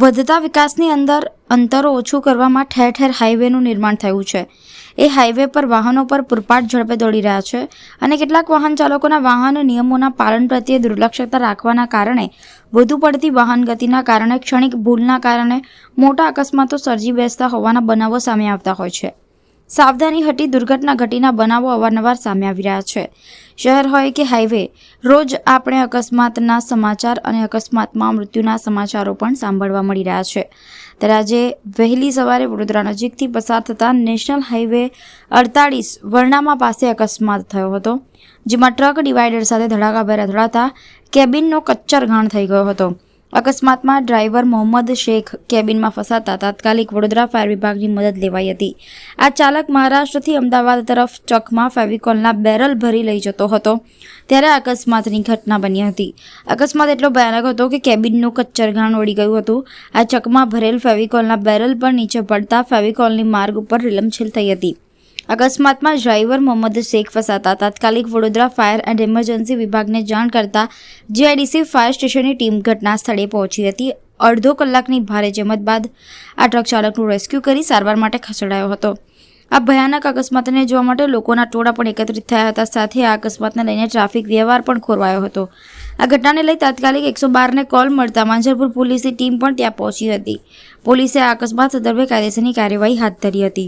વધતા વિકાસની અંદર અંતરો ઓછું કરવામાં ઠેર ઠેર હાઈવેનું નિર્માણ થયું છે. એ હાઈવે પર વાહનો પર પૂરપાટ ઝડપે દોડી રહ્યા છે અને કેટલાક વાહન ચાલકોના વાહન નિયમોના પાલન પ્રત્યે દુર્લક્ષતા રાખવાના કારણે વધુ પડતી વાહન ગતિના કારણે, ક્ષણિક ભૂલના કારણે મોટા અકસ્માતો સર્જી બેસતા હોવાના બનાવો સામે આવતા હોય છે. સાવધાની હટી દુર્ઘટના ઘટીના બનાવો અવારનવાર સામે આવી રહ્યા છે. શહેર હોય કે હાઈવે, રોજ આપણે અકસ્માતના સમાચાર અને અકસ્માતમાં મૃત્યુના સમાચારો પણ સાંભળવા મળી રહ્યા છે. ત્યારે આજે વહેલી સવારે વડોદરા નજીકથી પસાર થતા નેશનલ હાઈવે અડતાળીસ વર્ણામા પાસે અકસ્માત થયો હતો, જેમાં ટ્રક ડિવાઈડર સાથે ધડાકાભેર અથડાતા કેબિનનો કચ્ચર ઘાણ થઈ ગયો હતો. અકસ્માતમાં ડ્રાઈવર મોહમ્મદ શેખ કેબિનમાં ફસાતા તાત્કાલિક વડોદરા ફાયર વિભાગની મદદ લેવાઈ હતી. આ ચાલક મહારાષ્ટ્રથી અમદાવાદ તરફ ચકમાં ફેવિકોલના બેરલ ભરી લઈ જતો હતો. ત્યારે અકસ્માતની ઘટના બની હતી. અકસ્માત એટલો ભયાનક હતો કે કેબિનનું કચ્ચરઘાણ ઉડી ગયું હતું. આ ચકમાં ભરેલ ફેવિકોલના બેરલ પર નીચે પડતા ફેવિકોલની માર્ગ ઉપર રિલમછીલ થઈ હતી. અકસ્માતમાં ડ્રાઈવર મોહમ્મદ શેખ ફસાતા. તાત્કાલિક વડોદરા ફાયર એન્ડ ઇમરજન્સી વિભાગને જાણ કરતા જીઆઈડીસી ફાયર સ્ટેશનની ટીમ ઘટના સ્થળે પહોંચી હતી. અડધો કલાકની ભારે જમત બાદ આ ટ્રક ચાલકનું રેસ્ક્યુ કરી સારવાર માટે ખસેડાયો હતો. આ ભયાનક અકસ્માતને જોવા માટે લોકોના ટોળા પણ એકત્રિત થયા હતા. સાથે આ અકસ્માતને લઈને ટ્રાફિક વ્યવહાર પણ ખોરવાયો હતો. આ ઘટનાને લઈ તાત્કાલિક એકસો બારને કોલ મળતા માંજરપુર પોલીસની ટીમ પણ ત્યાં પહોંચી હતી. પોલીસે આ અકસ્માત સંદર્ભે કાયદેસરની કાર્યવાહી હાથ ધરી હતી.